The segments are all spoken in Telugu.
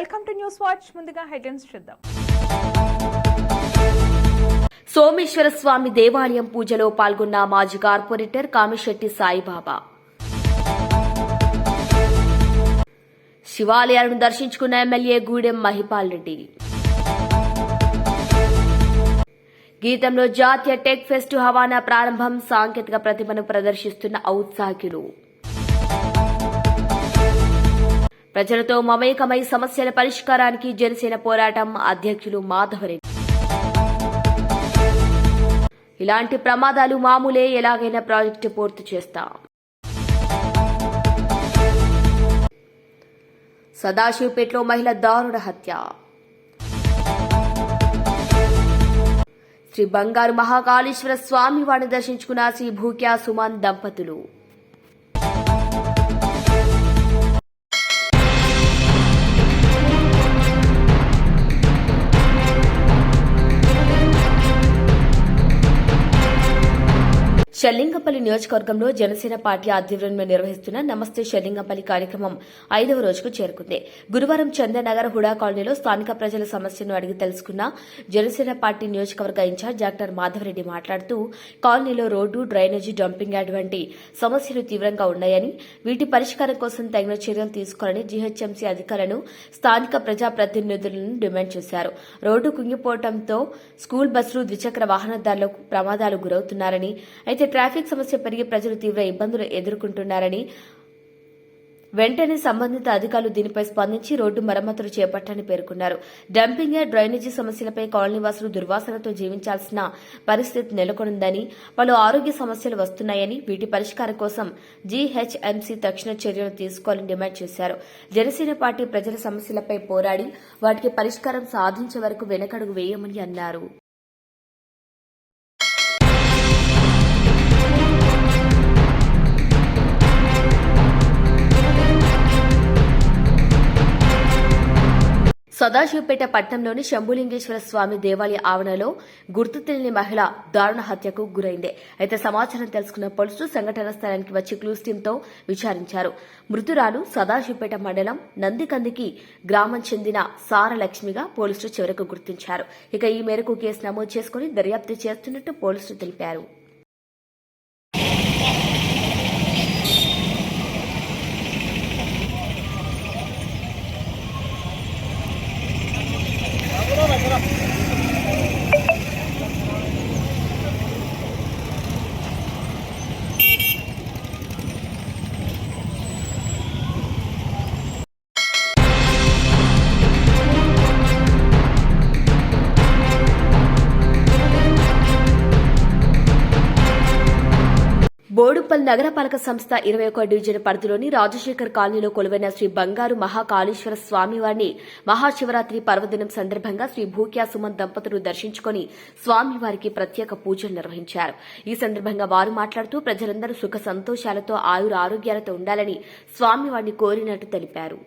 Welcome to news watch. ముందుగా హెడ్లైన్స్ చూద్దాం. సోమేశ్వర స్వామి దేవాలయం పూజలో పాల్గొన్న మాజీ కార్పొరేటర్ కామిశెట్టి సాయిబాబా. శివాలయాలను దర్శించుకున్న ఎమ్మెల్యే గూడెం మహిపాల్ రెడ్డి. గీతంలో జాతీయ టెక్ ఫెస్ట్ హవానా ప్రారంభం సాంకేతిక ప్రతిభను ప్రదర్శిస్తున్న ఔత్సాహికులు. ప్రజలతో మమేకమై సమస్యల పరిష్కారానికి జనసేన పోరాటం అధ్యక్షులు మాధవరెడ్డి. ఇలాంటి ప్రమాదాలు మామూలే ఎలాగైనా ప్రాజెక్టు పూర్తి చేస్తాం. సదాశివపేటలో మహిళ దారుణ హత్య. శ్రీ బంగారు మహాకాళేశ్వర స్వామి వారిని దర్శించుకున్న శ్రీ భూక్యా సుమన్ దంపతులు. షెల్లింగంపల్లి నియోజకవర్గంలో జనసేన పార్టీ ఆధ్వర్యంలో నిర్వహిస్తున్న నమస్తే షెల్లింగంపల్లి కార్యక్రమం ఐదవ రోజుకు చేరుకుంది. గురువారం చంద్రనగర్ హుడా కాలనీలో స్థానిక ప్రజల సమస్యను అడిగి తెలుసుకున్న జనసేన పార్టీ నియోజకవర్గ ఇన్ఛార్జ్ డాక్టర్ మాధవరెడ్డి మాట్లాడుతూ కాలనీలో రోడ్డు డ్రైనేజీ డంపింగ్ యార్డ్ వంటి సమస్యలు తీవ్రంగా ఉన్నాయని వీటి పరిష్కారం కోసం తగిన చర్యలు తీసుకోవాలని జీహెచ్ఎంసీ అధికారులను స్థానిక ప్రజాప్రతినిధులను డిమాండ్ చేశారు. రోడ్డు కుంగిపోవడంతో స్కూల్ బస్సులు ద్విచక్ర వాహనదారులకు ప్రమాదాలు గురవుతున్నారని అయితే ట్రాఫిక్ సమస్య పెరిగి ప్రజలు తీవ్ర ఇబ్బందులు ఎదుర్కొంటున్నారని వెంటనే సంబంధిత అధికారులు దీనిపై స్పందించి రోడ్డు మరమ్మతులు చేపట్టాలని పేర్కొన్నారు. డంపింగ్ డ్రైనేజీ సమస్యలపై కాలనీవాసులు దుర్వాసనతో జీవించాల్సిన పరిస్థితి నెలకొనుందని పలు ఆరోగ్య సమస్యలు వస్తున్నాయని వీటి పరిష్కారం కోసం జీహెచ్ఎంసీ తక్షణ చర్యలు తీసుకోవాలని డిమాండ్ చేశారు. జనసేన పార్టీ ప్రజల సమస్యలపై పోరాడి వాటికి పరిష్కారం సాధించే వరకు వెనకడుగు వేయమని అన్నారు. సదాశివపేట పట్టణంలోని శంభులింగేశ్వర స్వామి దేవాలయ ఆవరణలో గుర్తు తెలియని మహిళ దారుణ హత్యకు గురైంది. అయితే సమాచారం తెలుసుకున్న పోలీసులు సంఘటన స్థలానికి వచ్చి క్లూస్ టీంతో విచారించారు. మృతురాలు సదాశివపేట మండలం నందికందికి గ్రామం చెందిన సారలక్ష్మిగా పోలీసులు చివరకు గుర్తించారు. ఇక ఈ మేరకు కేసు నమోదు చేసుకుని దర్యాప్తు చేస్తున్నట్టు పోలీసులు తెలిపారు. బోడుప్పల్ నగరపాలక సంస్థ ఇరవై ఒక డివిజన్ పరిధిలోని రాజశేఖర్ కాలనీలో కొలువైన శ్రీ బంగారు మహాకాళేశ్వర స్వామివారిని మహాశివరాత్రి పర్వదినం సందర్భంగా శ్రీ భూక్యా సుమన్ దంపతులు దర్శించుకుని స్వామివారికి ప్రత్యేక పూజలు నిర్వహించారు. ఈ సందర్భంగా వారు మాట్లాడుతూ ప్రజలందరూ సుఖ సంతోషాలతో ఆయుర ఆరోగ్యాలతో ఉండాలని స్వామివారిని కోరినట్టు తెలిపారు.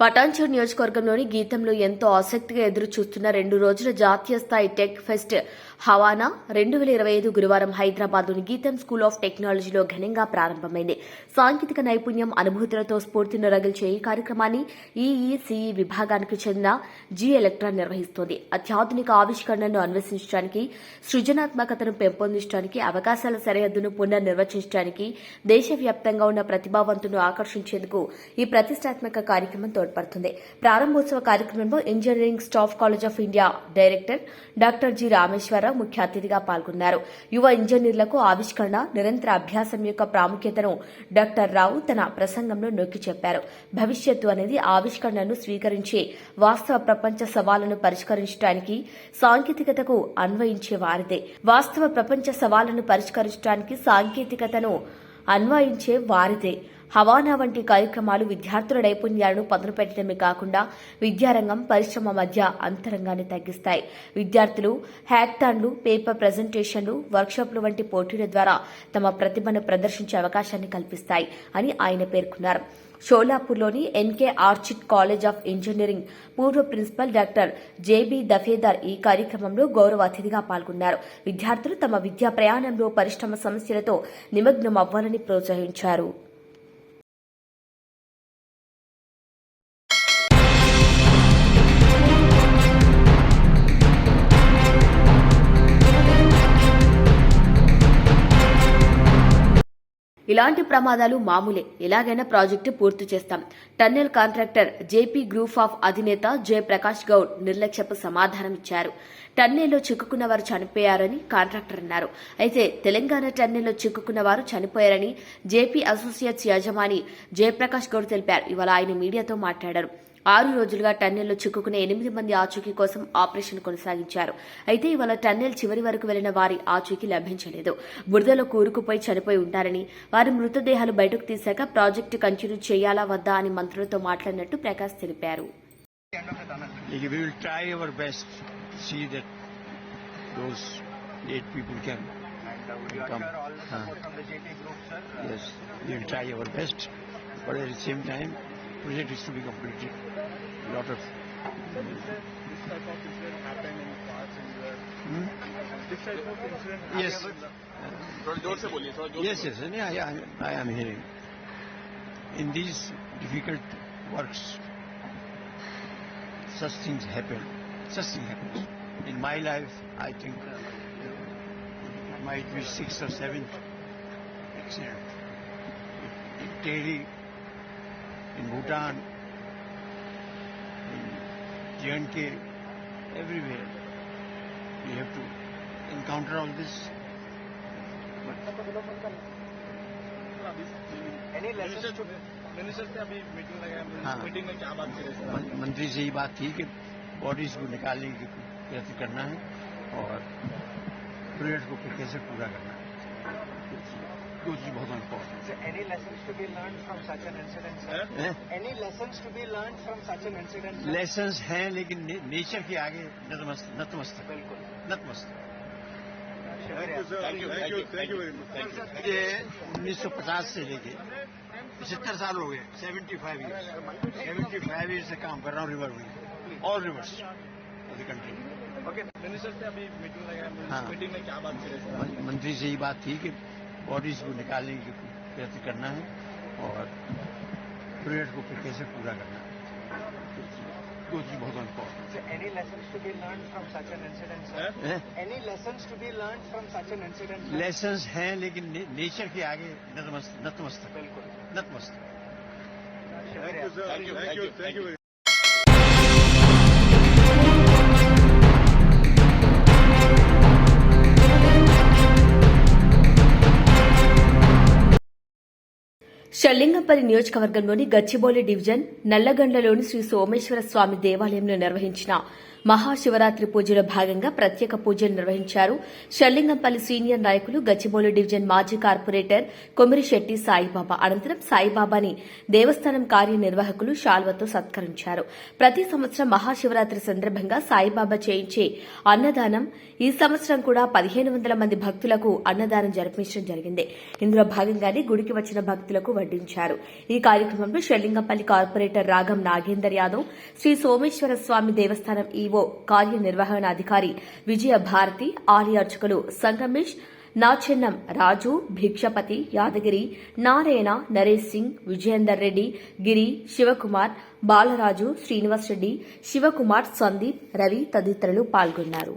పటాన్చూర్ నియోజకవర్గంలోని గీతంలో ఎంతో ఆసక్తిగా ఎదురు చూస్తున్న రెండు రోజుల జాతీయ స్థాయి టెక్ ఫెస్ట్ హవానా రెండు వేల ఇరవై ఐదు గురువారం హైదరాబాద్లోని గీతం స్కూల్ ఆఫ్ టెక్నాలజీలో ఘనంగా ప్రారంభమైంది. సాంకేతిక నైపుణ్యం అనుభూతులతో స్ఫూర్తిని రగిల్చే ఈ కార్యక్రమాన్ని ఈఈసీఈ విభాగానికి చెందిన జీ ఎలక్ట్రాన్ నిర్వహిస్తోంది. అత్యాధునిక ఆవిష్కరణను అన్వేషించడానికి సృజనాత్మకతను పెంపొందించడానికి అవకాశాల సరిహద్దును పునర్నిర్వచించడానికి దేశవ్యాప్తంగా ఉన్న ప్రతిభావంతును ఆకర్షించేందుకు ఈ ప్రతిష్టాత్మక కార్యక్రమం తోడ్పడుతుంది. ప్రారంభోత్సవ కార్యక్రమంలో engineering staff college of India director doctor G Rameshwara Rao ముఖ్య అతిథిగా పాల్గొన్నారు. యువ ఇంజనీర్లకు ఆవిష్కరణ నిరంతర అభ్యాసం యొక్క ప్రాముఖ్యతను డాక్టర్ రావు తన ప్రసంగంలో నొక్కి చెప్పారు. భవిష్యత్తు అనేది ఆవిష్కరణను స్వీకరించే వాస్తవ ప్రపంచ సవాళ్ళను పరిష్కరించడానికి సాంకేతికతకు అన్వయించే వారిదే. వాస్తవ ప్రపంచ సవాళ్ళను పరిష్కరించడానికి సాంకేతికతను అన్వయించే వారిదే. హవానా వంటి కార్యక్రమాలు విద్యార్థుల నైపుణ్యాలను పదును పెట్టడమే కాకుండా విద్యారంగం పరిశ్రమ మధ్య అంతరంగాన్ని తగ్గిస్తాయి. విద్యార్థులు హ్యాక్థాన్లు పేపర్ ప్రజెంటేషన్లు వర్క్షాప్లు వంటి పోటీల ద్వారా తమ ప్రతిభను ప్రదర్శించే అవకాశాన్ని కల్పిస్తాయి అని ఆయన పేర్కొన్నారు. షోలాపూర్లోని NK orchid college of engineering పూర్వ ప్రిన్సిపల్ డాక్టర్ జేబీ దఫేదార్ ఈ కార్యక్రమంలో గౌరవ అతిథిగా పాల్గొన్నారు. విద్యార్థులు తమ విద్యా ప్రయాణంలో పరిశ్రమ సమస్యలతో నిమగ్నం అవ్వాలని ప్రోత్సహించారు. ఇలాంటి ప్రమాదాలు మామూలే. ఎలాగైనా ప్రాజెక్టు పూర్తి చేస్తాం. Tunnel contractor JP group of అధినేత జయప్రకాష్ గౌడ్ నిర్లక్ష్యపు సమాధానం ఇచ్చారు. టన్నెల్లో చిక్కుకున్న వారు చనిపోయారని కాంట్రాక్టర్ అన్నారు. అయితే తెలంగాణ టన్నెల్లో చిక్కుకున్న వారు చనిపోయారని జేపీ అసోసియేట్స్ యజమాని జయప్రకాష్ గౌడ్ తెలిపారు. ఇవాళ ఆయన మీడియాతో మాట్లాడారు. ఆరు రోజులుగా టన్నెల్లో చిక్కుకునే ఎనిమిది మంది ఆచూకీ కోసం ఆపరేషన్ కొనసాగించారు. అయితే ఇవాళ టన్నెల్ చివరి వరకు వెళ్ళిన వారి ఆచూకీ లభించలేదు. బురదలో కూరుకుపోయి చనిపోయి ఉంటారని వారి మృతదేహాలు బయటకు తీశాక ప్రాజెక్టు కంటిన్యూ చేయాలా వద్దా అని మంత్రులతో మాట్లాడినట్టు ప్రకాష్ తెలిపారు. project is to be completed. A lot of. Hmm? Yes. yes, yes, yeah, yeah, I am hearing. In these difficult works, such things happen. Such things happen. In my life, I think might be six or seven accidents. It daily in Bhutan, in J&K, everywhere. We have to encounter all this. Any lessons to minister से अभी मीटिंग लगाया हाँ। मीटिंग में क्या बात मंत्री से ये थी कि बॉडीज को निकालने की प्रयत्न करना है और प्रोजेक्ट को कैसे पूरा करना है दो चीज़ बहुत important So any lessons to be learned from such an incident, sir? है Any lessons to be learned from such an incident, sir? Lessons हैं लेकिन नेचर के आगे नतमस्त नतमस्तक बिल्कुल। नतमस्तक you thank you thank you very much thank you ये 1950 से लेके पचहत्तर साल हो गए 75 इयर्स 75 इयर्स से काम कर रहा हूँ रिवर में। All rivers of the country okay minister से अभी मीटिंग लगाया। हाँ। मीटिंग में क्या बात करें मंत्री से ये बात थी कि बॉडीज को निकालने की प्रयत्न करना है और प्रोजेक्ट को फिर कैसे पूरा करना है। दो चीज़ बहुत important So any lessons to be learned from such an incident, sir? है Any lessons to be learned from such an incident, sir? Lessons हैं लेकिन ने, नेचर के आगे नतमस्त नतमस्तक। बिल्कुल। नतमस्तक। शुक्रिया। Thank you thank you thank you Serilingampally నియోజకవర్గంలోని గచ్చిబౌలి డివిజన్ నల్లగండ్లలోని శ్రీ సోమేశ్వర స్వామి దేవాలయంలో నిర్వహించిన మహాశివరాత్రి పూజలో భాగంగా ప్రత్యేక పూజలు నిర్వహించారు. షల్లింగంపల్లి సీనియర్ నాయకులు గచ్చిబౌలి డివిజన్ మాజీ కార్పొరేటర్ కొమిరిశెట్టి సాయిబాబా అనంతరం సాయిబాబాని దేవస్థానం కార్యనిర్వాహకులు శాల్వతో సత్కరించారు. ప్రతి సంవత్సరం మహాశివరాత్రి సందర్భంగా సాయిబాబా చేయించే అన్నదానం ఈ సంవత్సరం కూడా పదిహేను వందల మంది భక్తులకు అన్నదానం జరిపించడం జరిగింది. ఇందులో భాగంగానే గుడికి వచ్చిన భక్తులకు వడ్డించారు. ఈ కార్యక్రమంలో షెల్లింగంపల్లి కార్పొరేటర్ రాగం నాగేందర్ యాదవ్ శ్రీ సోమేశ్వర స్వామి దేవస్థానం ఈవో కార్యనిర్వహణాధికారి విజయ భారతి ఆలయ అర్చకులు సంగమేష్ నాచెన్నం రాజు భిక్షపతి యాదగిరి నారాయణ నరేష్ సింగ్ విజయేందర్ రెడ్డి గిరి శివకుమార్ బాలరాజు శ్రీనివాస్ రెడ్డి శివకుమార్ సందీప్ రవి తదితరులు పాల్గొన్నారు.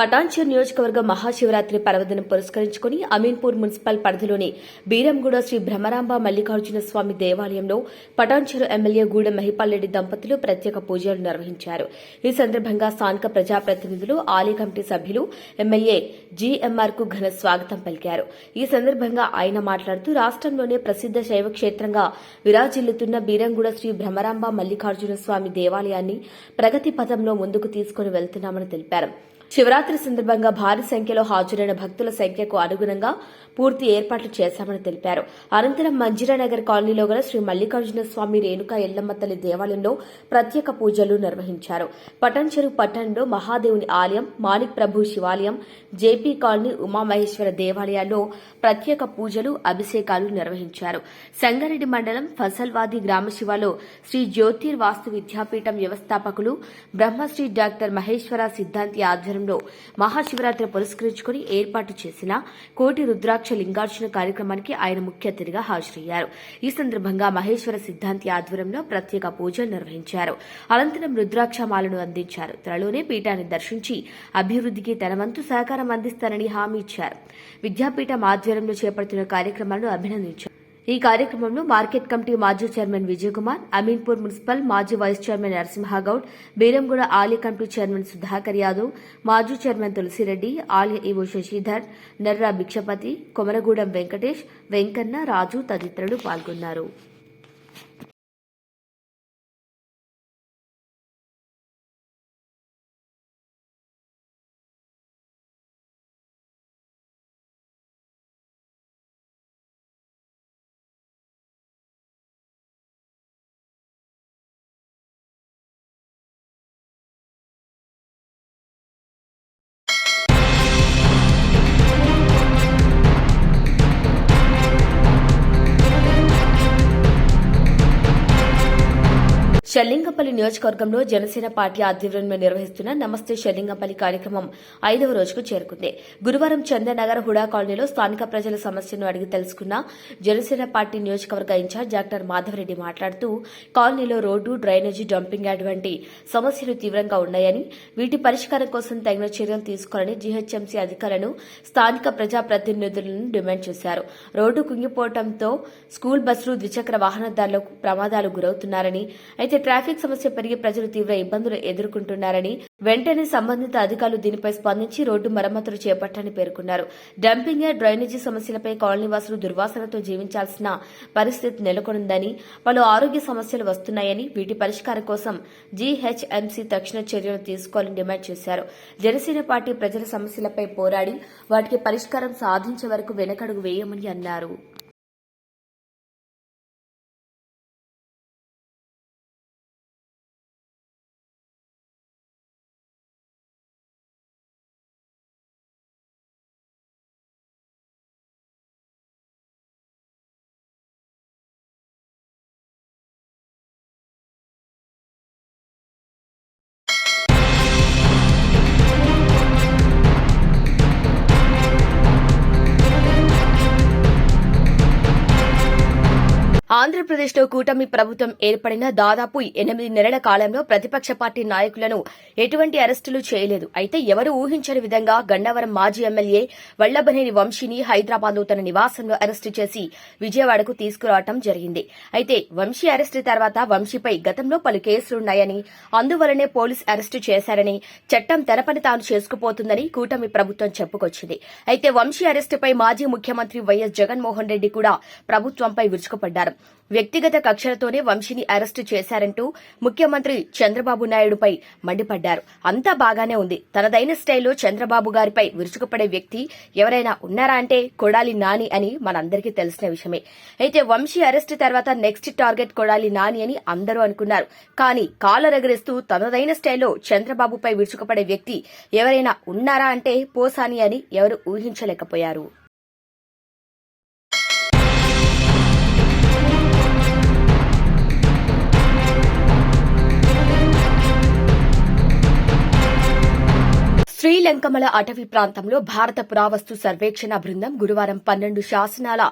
పటాన్చర్ నియోజకవర్గ మహాశివరాత్రి పర్వదినం పురస్కరించుకుని అమీన్పూర్ మున్సిపల్ పరిధిలోని బీరంగూడ శ్రీ భ్రమరాంబ మల్లికార్జున స్వామి దేవాలయంలో పటాన్చెరు ఎమ్మెల్యే గూడెం మహిపాల్రెడ్డి దంపతులు ప్రత్యేక పూజలు నిర్వహించారు. ఈ సందర్భంగా స్థానిక ప్రజాప్రతినిధులు ఆలయ కమిటీ సభ్యులు ఎమ్మెల్యే జీఎంఆర్కు ఘన స్వాగతం పలికారు. ఈ సందర్భంగా ఆయన మాట్లాడుతూ రాష్ట్రంలోనే ప్రసిద్ధ శైవ క్షేత్రంగా విరాజిల్లుతున్న బీరంగూడ శ్రీ భ్రమరాంబ మల్లికార్జున స్వామి దేవాలయాన్ని ప్రగతి పథంలో ముందుకు తీసుకుని వెళ్తున్నామని తెలిపారు. శివరాత్రి సందర్భంగా భారీ సంఖ్యలో హాజరైన భక్తుల సంఖ్యకు అనుగుణంగా పూర్తి ఏర్పాట్లు చేశామని తెలిపారు. అనంతరం మంజిరానగర్ కాలనీలో గల శ్రీ మల్లికార్జున స్వామి రేణుక ఎల్లమ్మ తల్లి దేవాలయంలో ప్రత్యేక పూజలు నిర్వహించారు. పటంచెరు పట్టణంలో మహాదేవుని ఆలయం మాణిక్ ప్రభు శివాలయం జేపీ కాలనీ ఉమామహేశ్వర దేవాలయాల్లో ప్రత్యేక పూజలు అభిషేకాలు నిర్వహించారు. సంగారెడ్డి మండలం ఫసల్వాది గ్రామ శివాలో శ్రీ జ్యోతిర్ వాస్తు విద్యాపీఠం వ్యవస్థాపకులు బ్రహ్మశ్రీ డాక్టర్ మహేశ్వర సిద్ధాంతి ఆధ్వర్యంలో మహాశివరాత్రి పురస్కరించుకుని ఏర్పాటు చేసిన కోటి రుద్రాక్ష లింగార్చన కార్యక్రమానికి ఆయన ముఖ్య అతిథిగా హాజరయ్యారు. ఈ సందర్భంగా మహేశ్వర సిద్ధాంతి ఆధ్వర్యంలో ప్రత్యేక పూజలు నిర్వహించారు. అనంతరం రుద్రాక్షమాలను అందించారు. త్వరలోనే పీఠాన్ని దర్శించి అభివృద్ధికి తన వంతు సహకారం అందిస్తానని హామీ ఇచ్చారు. విద్యాపీఠం ఆధ్వర్యంలో చేపడుతున్న కార్యక్రమాలను అభినందించారు. ఈ కార్యక్రమంలో మార్కెట్ కమిటీ మాజీ చైర్మన్ విజయకుమార్ అమీన్పూర్ మున్సిపల్ మాజీ వైస్ చైర్మన్ నరసింహగౌడ్ బీరంగూడ ఆలయ కమిటీ చైర్మన్ సుధాకర్ యాదవ్ మాజీ చైర్మన్ తులసిరెడ్డి ఆలయ ఈవో శశిధర్ నర్రా భిక్షపతి కొమరగూడెం వెంకటేష్ వెంకన్న రాజు తదితరులు పాల్గొన్నారు. షెల్లింగపల్లి నియోజకవర్గంలో జనసేన పార్టీ ఆధ్వర్యంలో నిర్వహిస్తున్న నమస్తే షెల్లింగపల్లి కార్యక్రమం ఐదవ రోజుకు చేరుకుంది. గురువారం చంద్రనగర్ హుడా కాలనీలో స్థానిక ప్రజల సమస్యను అడిగి తెలుసుకున్న జనసేన పార్టీ నియోజకవర్గ ఇన్ఛార్జ్ డాక్టర్ మాధవరెడ్డి మాట్లాడుతూ కాలనీలో రోడ్డు డ్రైనేజీ డంపింగ్ యార్డ్ వంటి సమస్యలు తీవ్రంగా ఉన్నాయని వీటి పరిష్కారం కోసం తగిన చర్యలు తీసుకోవాలని జీహెచ్ఎంసీ అధికారులను స్థానిక ప్రజాప్రతినిధులను డిమాండ్ చేశారు. రోడ్డు కుంగిపోవడంతో స్కూల్ బస్సులు ద్విచక్ర వాహనదారులకు ప్రమాదాలు గురవుతున్నారని అయితే ట్రాఫిక్ సమస్య పెరిగి ప్రజలు తీవ్ర ఇబ్బందులు ఎదుర్కొంటున్నారని వెంటనే సంబంధిత అధికారులు దీనిపై స్పందించి రోడ్డు మరమ్మతులు చేపట్టాలని పేర్కొన్నారు. డంపింగ్ యార్డ్ డ్రైనేజీ సమస్యలపై కాలనీవాసులు దుర్వాసనతో జీవించాల్సిన పరిస్థితి నెలకొనుందని పలు ఆరోగ్య సమస్యలు వస్తున్నాయని వీటి పరిష్కారం కోసం జీహెచ్ఎంసీ తక్షణ చర్యలు తీసుకోవాలని డిమాండ్ చేశారు. జనసేన పార్టీ ప్రజల సమస్యలపై పోరాడి వాటికి పరిష్కారం సాధించే వరకు వెనకడుగు వేయమని అన్నారు. ఆంధ్రప్రదేశ్లో కూటమి ప్రభుత్వం ఏర్పడిన దాదాపు ఎనిమిది నెలల కాలంలో ప్రతిపక్ష పార్టీ నాయకులను ఎటువంటి అరెస్టులు చేయలేదు. అయితే ఎవరు ఊహించని విధంగా గన్నవరం మాజీ ఎమ్మెల్యే వల్లభనేని వంశీని హైదరాబాద్లో తన నివాసంలో అరెస్టు చేసి విజయవాడకు తీసుకురావడం జరిగింది. అయితే వంశీ అరెస్టు తర్వాత వంశీపై గతంలో పలు కేసులున్నాయని అందువలనే పోలీసు అరెస్టు చేశారని చట్టం తన పని తాను చేసుకుపోతుందని కూటమి ప్రభుత్వం చెప్పుకొచ్చింది. అయితే వంశీ అరెస్టుపై మాజీ ముఖ్యమంత్రి వైఎస్ జగన్మోహన్ రెడ్డి కూడా ప్రభుత్వంపై విరుచుకుపడ్డారు. వ్యక్తిగత కక్షలతోనే వంశీని అరెస్టు చేశారంటూ ముఖ్యమంత్రి చంద్రబాబు నాయుడుపై మండిపడ్డారు. అంతా బాగానే ఉంది. తనదైన స్టైల్లో చంద్రబాబు గారిపై విరుచుకుపడే వ్యక్తి ఎవరైనా ఉన్నారా అంటే కొడాలి నాని అని మనందరికీ తెలిసిన విషయమే. అయితే వంశీ అరెస్టు తర్వాత నెక్స్ట్ టార్గెట్ కొడాలి నాని అని అందరూ అనుకున్నారు. కానీ కాలరగరేస్తూ తనదైన స్టైల్లో చంద్రబాబుపై విరుచుకుపడే వ్యక్తి ఎవరైనా ఉన్నారా అంటే పోసాని అని ఎవరు ఊహించలేకపోయారు. శ్రీలంకమల అటవీ ప్రాంతంలో భారత పురావస్తు సర్వేక్షణ బృందం గురువారం పన్నెండు శాసనాల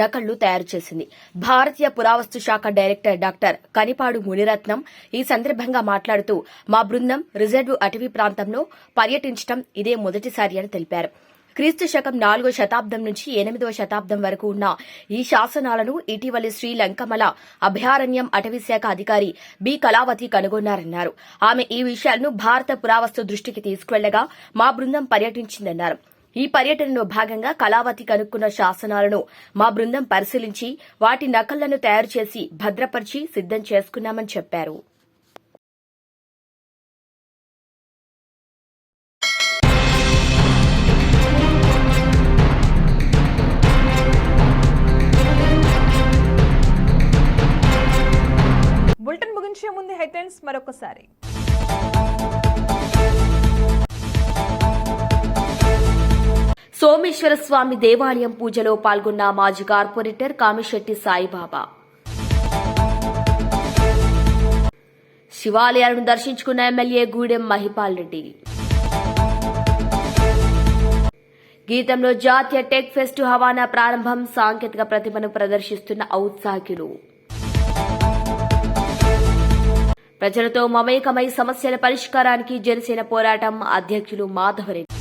నకళ్ళు తయారు చేసింది. భారతీయ పురావస్తు శాఖ డైరెక్టర్ డాక్టర్ కనిపాడు మునిరత్నం ఈ సందర్భంగా మాట్లాడుతూ మా బృందం రిజర్వ్ అటవీ ప్రాంతంలో పర్యటించడం ఇదే మొదటిసారి అని తెలిపారు. క్రీస్తు శకం నాలుగో శతాబ్దం నుంచి ఎనిమిదవ శతాబ్దం వరకు ఉన్న ఈ శాసనాలను ఇటీవలి శ్రీలంకమల అభయారణ్యం అటవీశాఖ అధికారి బి. కళావతి కనుగొన్నారన్నారు. ఆమె ఈ విషయాలను భారత పురావస్తు దృష్టికి తీసుకువెళ్ళగా మా బృందం పర్యటించిందన్నారు. ఈ పర్యటనలో భాగంగా కళావతి కనుక్కున్న శాసనాలను మా బృందం పరిశీలించి వాటి నకళ్ళను తయారు చేసి భద్రపరిచి సిద్దం చేసుకున్నామని చెప్పారు. మరొకసారి. సోమేశ్వర స్వామి దేవాలయం పూజలో పాల్గొన్న మాజీ కార్పొరేటర్ కామిశెట్టి సాయిబాబా. శివాలయాలను దర్శించుకున్న ఎమ్మెల్యే గూడెం మహిపాల్ రెడ్డి. గీతంలో జాతీయ టెక్ ఫెస్ట్ హవానా ప్రారంభం సాంకేతిక ప్రతిభను ప్రదర్శిస్తున్న ఔత్సాహికులు. ప్రజలతో మమేకమై సమస్యల పరిష్కారానికి జనసేన పోరాటం అధ్యక్షులు మాధవరెడ్డి.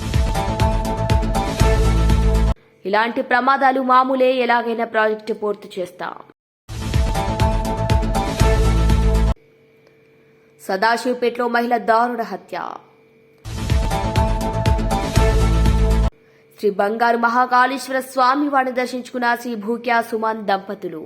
ఇలాంటి ప్రమాదాలు మామూలే ఎలాగైనా ప్రాజెక్టు పూర్తి చేస్తాం. సదాశివపేటలో మహిళ దారుణ హత్య. శ్రీ బంగారు మహాకాళేశ్వర స్వామి వారిని దర్శించుకున్న శ్రీ భూక్యా సుమన్ దంపతులు.